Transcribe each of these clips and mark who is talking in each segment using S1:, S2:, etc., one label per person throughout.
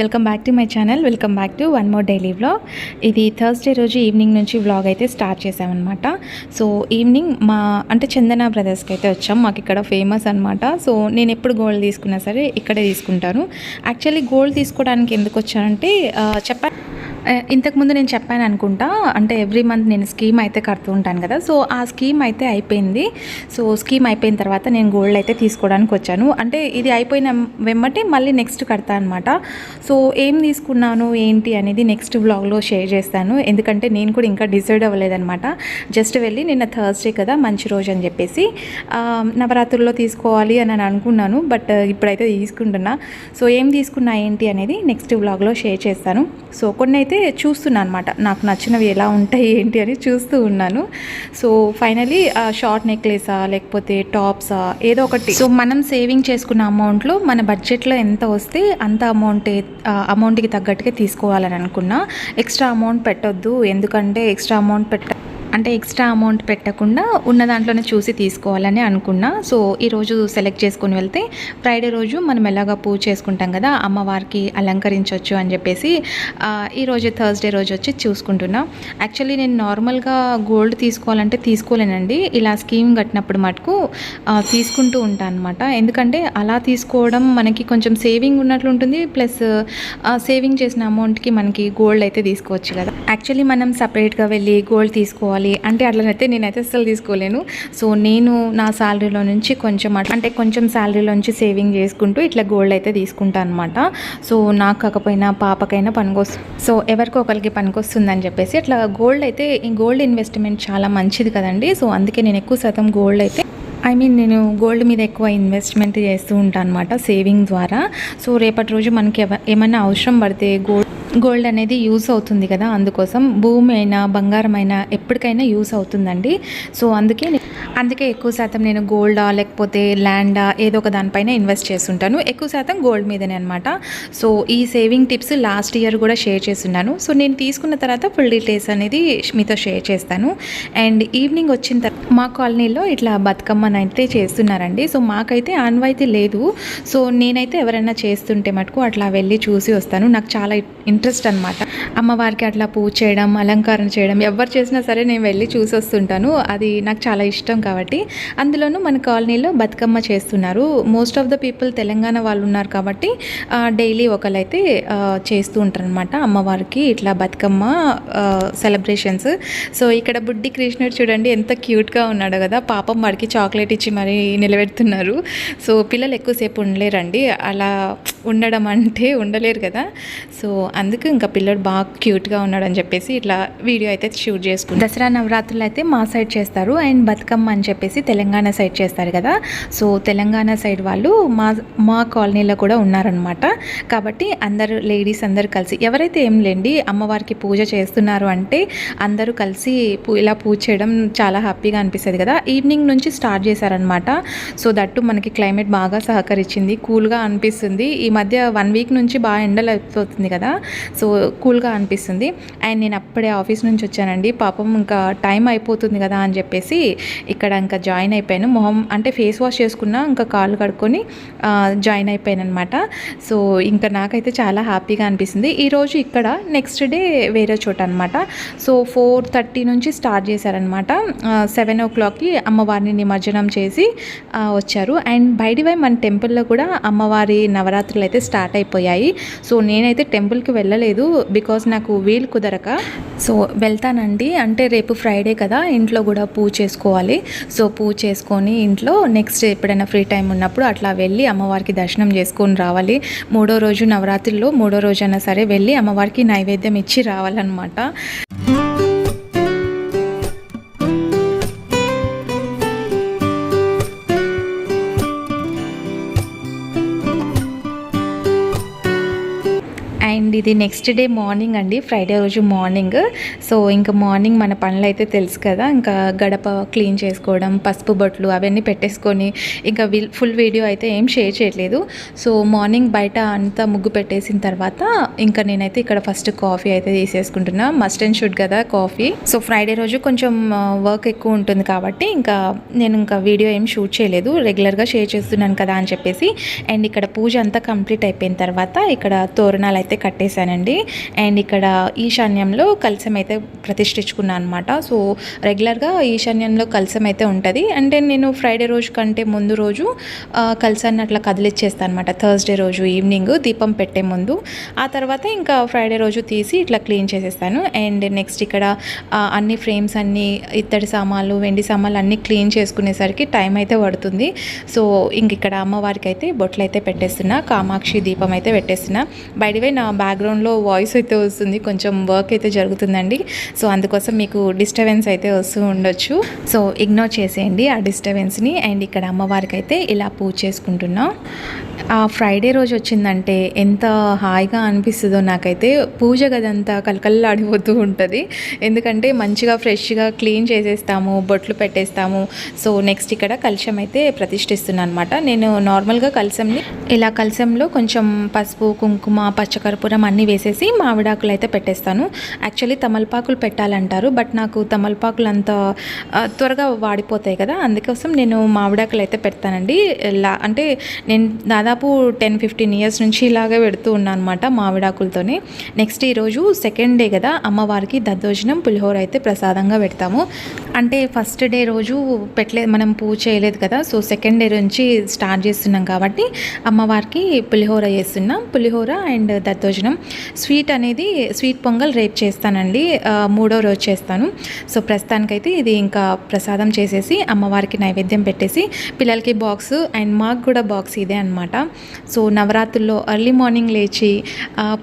S1: Welcome back to my channel. Welcome back to one more daily vlog. ఇది Thursday రోజు evening నుంచి vlog అయితే start చేసామన్నమాట. So evening మా అంటే చందన బ్రదర్స్కి అయితే వచ్చాం. మాకు ఇక్కడ ఫేమస్ అనమాట సో నేను ఎప్పుడు గోల్డ్ తీసుకున్నా సరే ఇక్కడే తీసుకుంటాను. యాక్చువల్లీ గోల్డ్ తీసుకోవడానికి ఎందుకు వచ్చానంటే చెప్పాను ఇంతకుముందు నేను చెప్పాను అనుకుంటా అంటే ఎవ్రీ మంత్ నేను స్కీమ్ అయితే కడుతూ ఉంటాను కదా. సో ఆ స్కీమ్ అయితే అయిపోయింది. సో స్కీమ్ అయిపోయిన తర్వాత నేను గోల్డ్ అయితే తీసుకోవడానికి వచ్చాను. అంటే ఇది అయిపోయిన వెమ్మటే మళ్ళీ నెక్స్ట్ కడతా అనమాట సో ఏం తీసుకున్నాను ఏంటి అనేది నెక్స్ట్ వ్లాగ్లో షేర్ చేస్తాను. ఎందుకంటే నేను కూడా ఇంకా డిసైడ్ అవ్వలేదన్నమాట. జస్ట్ వెళ్ళి నిన్న థర్స్డే కదా మంచి రోజు అని చెప్పేసి నవరాత్రుల్లో తీసుకోవాలి అని నేను అనుకున్నాను. బట్ ఇప్పుడైతే తీసుకుంటున్నా. సో ఏం తీసుకున్నా ఏంటి అనేది నెక్స్ట్ వ్లాగ్లో షేర్ చేస్తాను. సో కొన్ని అయితే చూస్తున్నాను అనమాట నాకు నచ్చినవి ఎలా ఉంటాయి ఏంటి అని చూస్తూ ఉన్నాను. సో ఫైనలీ షార్ట్ నెక్లెసా లేకపోతే టాప్సా ఏదో ఒకటి. సో మనం సేవింగ్ చేసుకున్న అమౌంట్లో మన బడ్జెట్లో ఎంత వస్తే అంత అమౌంట్ అమౌంట్కి తగ్గట్టుగా తీసుకోవాలని అనుకున్నా. ఎక్స్ట్రా అమౌంట్ పెట్టొద్దు. ఎందుకంటే ఎక్స్ట్రా అమౌంట్ పెట్ట అంటే ఎక్స్ట్రా అమౌంట్ పెట్టకుండా ఉన్న దాంట్లోనే చూసి తీసుకోవాలని అనుకున్నా. సో ఈరోజు సెలెక్ట్ చేసుకుని వెళ్తే ఫ్రైడే రోజు మనం ఎలాగా పూజ చేసుకుంటాం కదా అమ్మవారికి అలంకరించవచ్చు అని చెప్పేసి ఈరోజు థర్స్డే రోజు వచ్చి చూసుకుంటున్నా. యాక్చువల్లీ నేను నార్మల్గా గోల్డ్ తీసుకోవాలంటే తీసుకోలేనండి. ఇలా స్కీమ్ కట్టినప్పుడు మటుకు తీసుకుంటూ ఉంటాను అనమాట ఎందుకంటే అలా తీసుకోవడం మనకి కొంచెం సేవింగ్ ఉన్నట్లు ఉంటుంది. ప్లస్ సేవింగ్ చేసిన అమౌంట్కి మనకి గోల్డ్ అయితే తీసుకోవచ్చు కదా. యాక్చువల్లీ మనం సపరేట్గా వెళ్ళి గోల్డ్ తీసుకోవాలి అంటే అట్లనైతే నేనైతే అస్సలు తీసుకోలేను. సో నేను నా శాలరీలో నుంచి కొంచెం అంటే కొంచెం శాలరీలో నుంచి సేవింగ్ చేసుకుంటూ ఇట్లా గోల్డ్ అయితే తీసుకుంటాను అనమాట సో నాకు కాకపోయినా పాపకైనా పనికొస్తుంది సో ఎవరికో ఒకరికి పనికొస్తుందని చెప్పేసి అట్లా గోల్డ్ అయితే ఈ గోల్డ్ ఇన్వెస్ట్మెంట్ చాలా మంచిది కదండి. సో అందుకే నేను ఎక్కువ శాతం గోల్డ్ అయితే మీన్ నేను గోల్డ్ మీద ఎక్కువ ఇన్వెస్ట్మెంట్ చేస్తూ ఉంటాను అనమాట సేవింగ్ ద్వారా. సో రేపటి రోజు మనకి ఎవ- ఏమైనా అవసరం పడితే గోల్డ్ గోల్డ్ అనేది యూస్ అవుతుంది కదా అందుకోసం భూమి అయినా బంగారం అయినా ఎప్పటికైనా యూస్ అవుతుందండి. సో అందుకే అందుకే ఎక్కువ శాతం నేను గోల్డా లేకపోతే ల్యాండా ఏదో ఒక దానిపైన ఇన్వెస్ట్ చేస్తుంటాను. ఎక్కువ శాతం గోల్డ్ మీదనే అనమాట సో ఈ సేవింగ్ టిప్స్ లాస్ట్ ఇయర్ కూడా షేర్ చేస్తున్నాను. సో నేను తీసుకున్న తర్వాత ఫుల్ డీటెయిల్స్ అనేది మీతో షేర్ చేస్తాను. అండ్ ఈవినింగ్ వచ్చిన తర్వాత మా కాలనీలో ఇట్లా బతుకమ్మని అయితే చేస్తున్నారండి. సో మాకైతే ఆన్వాయితీ లేదు. సో నేనైతే ఎవరైనా చేస్తుంటే మటుకు అట్లా వెళ్ళి చూసి వస్తాను. నాకు చాలా ఇంట్రెస్ట్ అనమాట అమ్మవారికి అట్లా పూజ చేయడం అలంకారం చేయడం ఎవరు చేసినా సరే నేను వెళ్ళి చూసి వస్తుంటాను. అది నాకు చాలా ఇష్టం కాబట్టి అందులోనూ మన కాలనీలో బతుకమ్మ చేస్తున్నారు. Most of the people Telangana వాళ్ళు ఉన్నారు కాబట్టి డైలీ ఒకరైతే చేస్తూ ఉంటారు అనమాట అమ్మవారికి ఇట్లా బతుకమ్మ సెలబ్రేషన్స్ సో ఇక్కడ బుడ్డి కృష్ణుడు చూడండి ఎంత క్యూట్గా ఉన్నాడు కదా. పాపం వాడికి చాక్లెట్ ఇచ్చి మరీ నిలబెడుతున్నారు. సో పిల్లలు ఎక్కువసేపు ఉండలేరండి. అలా ఉండడం అంటే ఉండలేరు కదా. సో అందుకు ఇంకా పిల్లడు బాగా క్యూట్గా ఉన్నాడు అని చెప్పేసి ఇట్లా వీడియో అయితే షూట్ చేసుకుంటారు దసరా నవరాత్రులు అయితే మా సైడ్ చేస్తారు. అండ్ బతుకమ్మ అని చెప్పేసి తెలంగాణ సైడ్ చేస్తారు కదా. సో తెలంగాణ సైడ్ వాళ్ళు మా మా కాలనీలో కూడా ఉన్నారనమాట కాబట్టి అందరు లేడీస్ అందరు కలిసి ఎవరైతే ఏం లేండి అమ్మవారికి పూజ చేస్తున్నారు అంటే అందరూ కలిసి పూ- ఇలా పూజ చేయడం చాలా హ్యాపీగా అనిపిస్తుంది కదా. ఈవినింగ్ నుంచి స్టార్ట్ చేశారనమాట సో దట్టు మనకి క్లైమేట్ బాగా సహకరించింది కూల్గా అనిపిస్తుంది. ఈ మధ్య వన్ వీక్ నుంచి బాగా ఎండలు అయిపోతుంది కదా. సో కూల్గా అనిపిస్తుంది. అండ్ నేను అప్పుడే ఆఫీస్ నుంచి వచ్చానండి. పాపం ఇంకా టైం అయిపోతుంది కదా అని చెప్పేసి ఇక్కడ ఇంకా జాయిన్ అయిపోయాను. మొహం అంటే ఫేస్ వాష్ చేసుకున్నా ఇంకా కాళ్ళు కడుక్కొని జాయిన్ అయిపోయాను అనమాట సో ఇంకా నాకైతే చాలా హ్యాపీగా అనిపిస్తుంది. ఈరోజు ఇక్కడ నెక్స్ట్ డే వేరే చోట అనమాట సో ఫోర్ థర్టీ నుంచి స్టార్ట్ చేశారనమాట సెవెన్ ఓ క్లాక్కి అమ్మవారిని నిమజ్జనం చేసి వచ్చారు. అండ్ బయటివై మన టెంపుల్లో కూడా అమ్మవారి నవరాత్రులు అయితే స్టార్ట్ అయిపోయాయి. సో నేనైతే టెంపుల్కి వెళ్ళలేదు బికాస్ నాకు వీలు కుదరక. సో వెళ్తానండి. అంటే రేపు ఫ్రైడే కదా ఇంట్లో కూడా పూజ చేసుకోవాలి. సో పూజ చేసుకొని ఇంట్లో నెక్స్ట్ ఎప్పుడైనా ఫ్రీ టైం ఉన్నప్పుడు అట్లా వెళ్ళి అమ్మవారికి దర్శనం చేసుకొని రావాలి. మూడో రోజు నవరాత్రిలో మూడో రోజైనా సరే వెళ్ళి అమ్మవారికి నైవేద్యం ఇచ్చి రావాలన్నమాట. అండ్. ఇది నెక్స్ట్ డే మార్నింగ్ అండి. ఫ్రైడే రోజు మార్నింగ్ సో ఇంకా మార్నింగ్ మన పనులు అయితే తెలుసు కదా. ఇంకా గడప క్లీన్ చేసుకోవడం పసుపు బొట్లు అవన్నీ పెట్టేసుకొని ఇంకా ఫుల్ వీడియో అయితే ఏం షేర్ చేయట్లేదు. సో మార్నింగ్ బయట అంతా ముగ్గు పెట్టేసిన తర్వాత ఇంకా నేనైతే ఇక్కడ ఫస్ట్ కాఫీ అయితే తీసేసుకుంటున్నా. మస్ట్ అండ్ షుడ్ కదా కాఫీ సో ఫ్రైడే రోజు కొంచెం వర్క్ ఎక్కువ ఉంటుంది కాబట్టి ఇంకా నేను ఇంకా వీడియో ఏం షూట్ చేయలేదు. రెగ్యులర్గా షేర్ చేస్తున్నాను కదా అని చెప్పేసి. అండ్ ఇక్కడ పూజ అంతా కంప్లీట్ అయిపోయిన తర్వాత ఇక్కడ తోరణాలు అయితే కట్టేశానండి. అండ్ ఇక్కడ ఈశాన్యంలో కలసం అయితే ప్రతిష్ఠించుకున్నాను అనమాట సో రెగ్యులర్గా ఈశాన్యంలో కలసం అయితే ఉంటుంది. అంటే నేను ఫ్రైడే రోజు కంటే ముందు రోజు ఆ, కలసాన్ని అట్లా కదిలిచ్చేస్తాను అనమాట థర్స్డే రోజు ఈవినింగ్ దీపం పెట్టే ముందు. ఆ తర్వాత ఇంకా ఫ్రైడే రోజు తీసి ఇట్లా క్లీన్ చేసేస్తాను. అండ్ నెక్స్ట్ ఇక్కడ అన్ని ఫ్రేమ్స్ అన్ని ఇత్తడి సామాన్లు వెండి సామాన్లు అన్నీ క్లీన్ చేసుకునేసరికి టైం అయితే పడుతుంది. సో ఇంక ఇక్కడ అమ్మవారికి అయితే బొట్లు అయితే పెట్టేస్తున్నా కామాక్షి దీపం అయితే పెట్టేస్తున్నా. బయటవే నా బ్యాక్గ్రౌండ్లో వాయిస్ అయితే వస్తుంది. కొంచెం వర్క్ అయితే జరుగుతుందండి. సో అందుకోసం మీకు డిస్టర్బెన్స్ అయితే వస్తూ ఉండొచ్చు. సో ఇగ్నోర్ చేసేయండి ఆ డిస్టర్బెన్స్ని అండ్ ఇక్కడ అమ్మవారికి అయితే ఇలా పూజ చేసుకుంటున్నాం. ఆ ఫ్రైడే రోజు వచ్చిందంటే ఎంత హాయిగా అనిపిస్తుందో నాకైతే పూజ గదంతా కలకల్లాడిపోతూ ఉంటుంది. ఎందుకంటే మంచిగా ఫ్రెష్గా క్లీన్ చేసేస్తాము బొట్లు పెట్టేస్తాము. సో నెక్స్ట్ ఇక్కడ కలశం అయితే ప్రతిష్ఠిస్తున్నాను అనమాట నేను నార్మల్గా కలశంని ఇలా కలశంలో కొంచెం పసుపు కుంకుమ పచ్చకర్పూరం అన్నీ వేసేసి మామిడాకులు అయితే పెట్టేస్తాను. యాక్చువల్లీ తమలపాకులు పెట్టాలంటారు బట్ నాకు తమలపాకులు అంత త్వరగా వాడిపోతాయి కదా అందుకోసం నేను మామిడాకులు అయితే పెడతానండి. ఇలా అంటే నేను దాదాపు టెన్ ఫిఫ్టీన్ ఇయర్స్ నుంచి ఇలాగే పెడుతూ ఉన్నాను అనమాట మామిడాకులతోనే. నెక్స్ట్ ఈరోజు సెకండ్ డే కదా అమ్మవారికి దద్దోజనం పులిహోర అయితే ప్రసాదంగా పెడతాము. అంటే ఫస్ట్ డే రోజు పెట్టలేదు మనం పూజ చేయలేదు కదా సో సెకండ్ డే నుంచి స్టార్ట్ చేస్తున్నాం కాబట్టి అమ్మవారికి పులిహోర చేస్తున్నాం. పులిహోర అండ్ దద్దోజనం స్వీట్ అనేది స్వీట్ పొంగల్ రేపు చేస్తానండి. మూడో రోజు చేస్తాను. సో ప్రస్తుతానికైతే ఇది ఇంకా ప్రసాదం చేసేసి అమ్మవారికి నైవేద్యం పెట్టేసి పిల్లలకి బాక్స్ అండ్ మాకు కూడా బాక్స్ ఇదే అనమాట సో నవరాత్రుల్లో ఎర్లీ మార్నింగ్ లేచి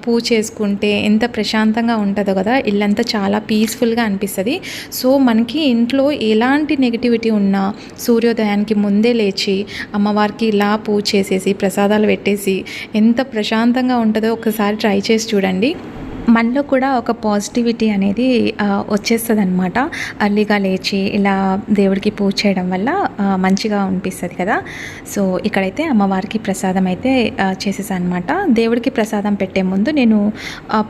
S1: పూ పూజ చేసుకుంటే ఎంత ప్రశాంతంగా ఉంటుందో కదా ఇల్లంతా చాలా పీస్ఫుల్గా అనిపిస్తుంది. సో మనకి ఇంట్లో ఎలాంటి నెగిటివిటీ ఉన్నా సూర్యోదయానికి ముందే లేచి అమ్మవారికి ఇలా పూజ చేసేసి ప్రసాదాలు పెట్టేసి ఎంత ప్రశాంతంగా ఉంటుందో ఒకసారి ట్రై చేసి చూడండి. మనలో కూడా ఒక పాజిటివిటీ అనేది వచ్చేస్తుంది అనమాట అర్లీగా లేచి ఇలా దేవుడికి పూజ చేయడం వల్ల మంచిగా అనిపిస్తుంది కదా. సో ఇక్కడైతే అమ్మవారికి ప్రసాదం అయితే చేసేసాను అనమాట దేవుడికి ప్రసాదం పెట్టే ముందు నేను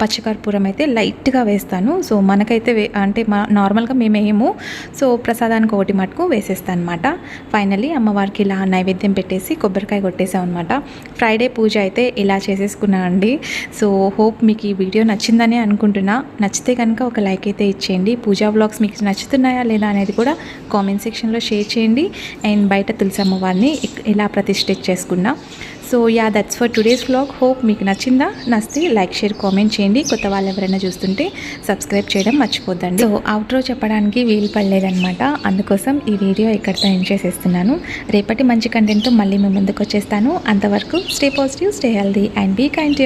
S1: పచ్చకర్పూరం అయితే లైట్గా వేస్తాను. సో మనకైతే వే- అంటే మా నార్మల్గా మేమేము సో ప్రసాదానికి ఒకటి మటుకు వేసేస్తాను అనమాట ఫైనల్లీ అమ్మవారికి ఇలా నైవేద్యం పెట్టేసి కొబ్బరికాయ కొట్టేసాం అనమాట ఫ్రైడే పూజ అయితే ఇలా చేసేసుకున్నాను అండి. సో హోప్ మీకు ఈ వీడియో నచ్చిందని అనుకుంటున్నా. నచ్చితే కనుక ఒక లైక్ అయితే ఇచ్చేయండి. పూజా బ్లాగ్స్ మీకు నచ్చుతున్నాయా లేదా అనేది కూడా కామెంట్ సెక్షన్లో షేర్ చేయండి. అండ్ బయట తులసమ్మ వారిని ఇలా ప్రతిష్ఠ చేసుకున్నా. So yeah that's for today's blog hope మీకు నచ్చిందా? నచ్చితే లైక్ షేర్ కామెంట్ చేయండి. కొత్త వాళ్ళు ఎవరైనా చూస్తుంటే సబ్స్క్రైబ్ చేయడం మర్చిపోద్దండి. సో అవుట్రో చెప్పడానికి వీలు పడలేదనమాట అందుకోసం ఈ వీడియో ఇక్కడితో ఎండ్ చేసేస్తున్నాను. రేపటి మంచి కంటెంట్తో మళ్ళీ మీ ముందుకు వచ్చేస్తాను. అంతవరకు stay positive stay healthy and be kind